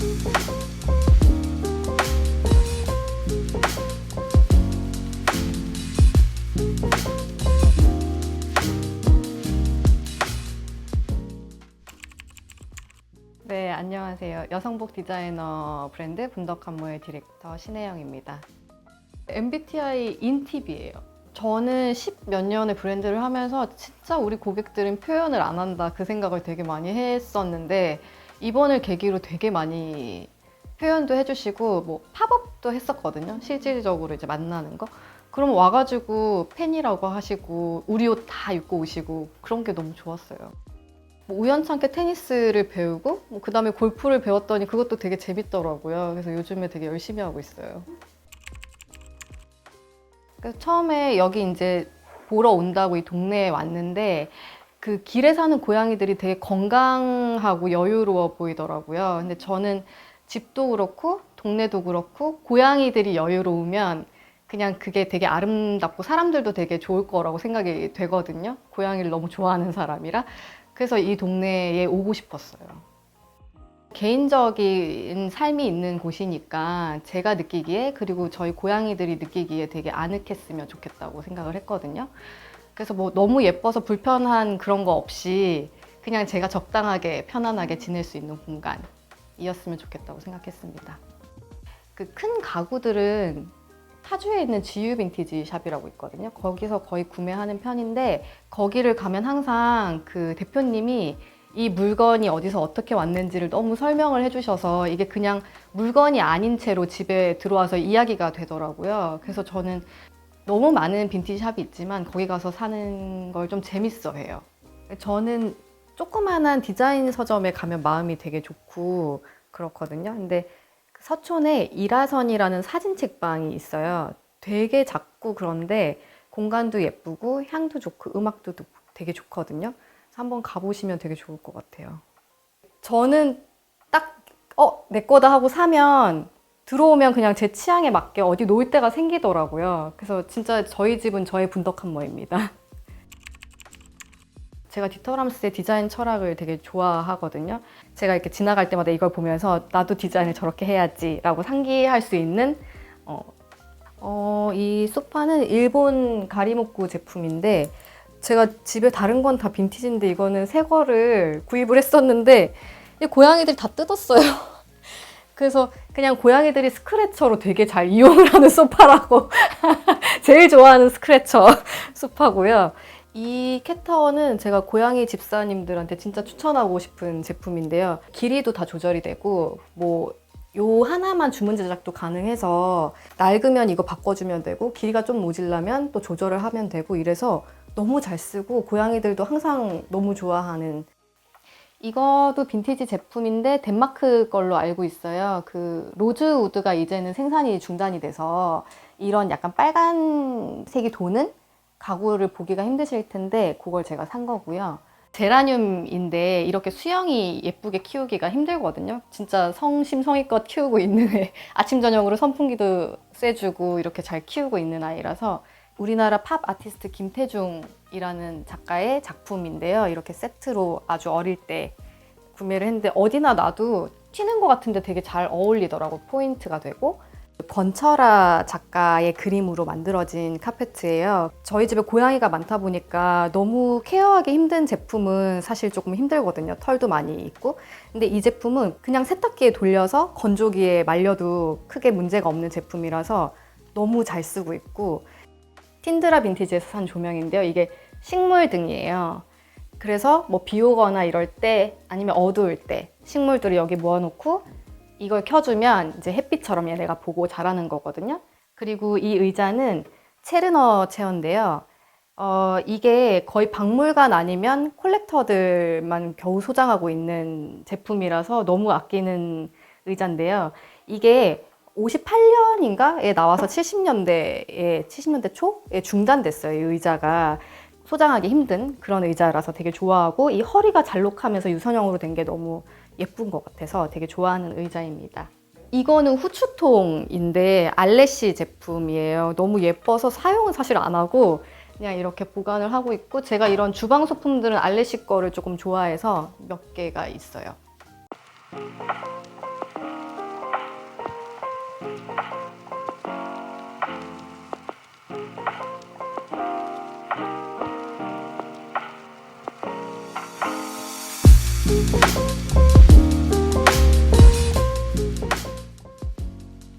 네, 안녕하세요. 여성복 디자이너 브랜드 분덕한모의 디렉터 신혜영입니다. MBTI 인팁이에요. 저는 10몇 년의 브랜드를 하면서 진짜 우리 고객들은 표현을 안 한다 그 생각을 되게 많이 했었는데 이번을 계기로 되게 많이 표현도 해주시고 뭐 팝업도 했었거든요. 실질적으로 이제 만나는 거. 그럼 와가지고 팬이라고 하시고 우리 옷 다 입고 오시고 그런 게 너무 좋았어요. 뭐 우연찮게 테니스를 배우고 뭐 그다음에 골프를 배웠더니 그것도 되게 재밌더라고요. 그래서 요즘에 되게 열심히 하고 있어요. 그래서 처음에 여기 이제 보러 온다고 이 동네에 왔는데 그 길에 사는 고양이들이 되게 건강하고 여유로워 보이더라고요. 근데 저는 집도 그렇고 동네도 그렇고 고양이들이 여유로우면 그냥 그게 되게 아름답고 사람들도 되게 좋을 거라고 생각이 되거든요. 고양이를 너무 좋아하는 사람이라. 그래서 이 동네에 오고 싶었어요. 개인적인 삶이 있는 곳이니까 제가 느끼기에 그리고 저희 고양이들이 느끼기에 되게 아늑했으면 좋겠다고 생각을 했거든요. 그래서 뭐 너무 예뻐서 불편한 그런 거 없이 그냥 제가 적당하게 편안하게 지낼 수 있는 공간이었으면 좋겠다고 생각했습니다. 그 큰 가구들은 파주에 있는 GU 빈티지 샵이라고 있거든요. 거기서 거의 구매하는 편인데 거기를 가면 항상 그 대표님이 이 물건이 어디서 어떻게 왔는지를 너무 설명을 해주셔서 이게 그냥 물건이 아닌 채로 집에 들어와서 이야기가 되더라고요. 그래서 저는 너무 많은 빈티지 샵이 있지만 거기 가서 사는 걸 좀 재밌어 해요. 저는 조그만한 디자인 서점에 가면 마음이 되게 좋고 그렇거든요. 근데 그 서촌에 일화선이라는 사진 책방이 있어요. 되게 작고 그런데 공간도 예쁘고 향도 좋고 음악도 되게 좋거든요. 한번 가보시면 되게 좋을 것 같아요. 저는 딱, 어, 내 거다 하고 사면 들어오면 그냥 제 취향에 맞게 어디 놓을 때가 생기더라고요. 그래서 진짜 저희 집은 저의 분덕한모입니다. 제가 디터람스의 디자인 철학을 되게 좋아하거든요. 제가 이렇게 지나갈 때마다 이걸 보면서 나도 디자인을 저렇게 해야지라고 상기할 수 있는 어, 어, 이 소파는 일본 가리목구 제품인데 제가 집에 다른 건 다 빈티지인데 이거는 새 거를 구입을 했었는데 이 고양이들이 다 뜯었어요. 그래서 그냥 고양이들이 스크래처로 되게 잘 이용을 하는 소파라고 제일 좋아하는 스크래처 소파고요. 이 캣타워는 제가 고양이 집사님들한테 진짜 추천하고 싶은 제품인데요. 길이도 다 조절이 되고 뭐 요 하나만 주문 제작도 가능해서 낡으면 이거 바꿔주면 되고 길이가 좀 모질라면 또 조절을 하면 되고 이래서 너무 잘 쓰고 고양이들도 항상 너무 좋아하는 이것도 빈티지 제품인데 덴마크 걸로 알고 있어요. 그 로즈 우드가 이제는 생산이 중단이 돼서 이런 약간 빨간색이 도는 가구를 보기가 힘드실 텐데 그걸 제가 산 거고요. 제라늄인데 이렇게 수영이 예쁘게 키우기가 힘들거든요. 진짜 성심성의껏 키우고 있는 애. 아침 저녁으로 선풍기도 쐬주고 이렇게 잘 키우고 있는 아이라서 우리나라 팝 아티스트 김태중이라는 작가의 작품인데요. 이렇게 세트로 아주 어릴 때 구매를 했는데 어디나 놔도 튀는 것 같은데 되게 잘 어울리더라고 포인트가 되고 권철아 작가의 그림으로 만들어진 카페트예요. 저희 집에 고양이가 많다 보니까 너무 케어하기 힘든 제품은 사실 조금 힘들거든요. 털도 많이 있고. 근데 이 제품은 그냥 세탁기에 돌려서 건조기에 말려도 크게 문제가 없는 제품이라서 너무 잘 쓰고 있고 틴드라 빈티지에서 산 조명인데요. 이게 식물 등이에요. 그래서 뭐 비 오거나 이럴 때 아니면 어두울 때 식물들을 여기 모아놓고 이걸 켜주면 이제 햇빛처럼 얘네가 보고 자라는 거거든요. 그리고 이 의자는 체르너 체어인데요. 어, 이게 거의 박물관 아니면 콜렉터들만 겨우 소장하고 있는 제품이라서 너무 아끼는 의자인데요. 이게 58년인가에 나와서 70년대에 70년대 초에 중단됐어요. 이 의자가 소장하기 힘든 그런 의자라서 되게 좋아하고 이 허리가 잘록하면서 유선형으로 된 게 너무 예쁜 것 같아서 되게 좋아하는 의자입니다. 이거는 후추통인데 알레시 제품이에요. 너무 예뻐서 사용은 사실 안 하고 그냥 이렇게 보관을 하고 있고 제가 이런 주방 소품들은 알레시 거를 조금 좋아해서 몇 개가 있어요. 음.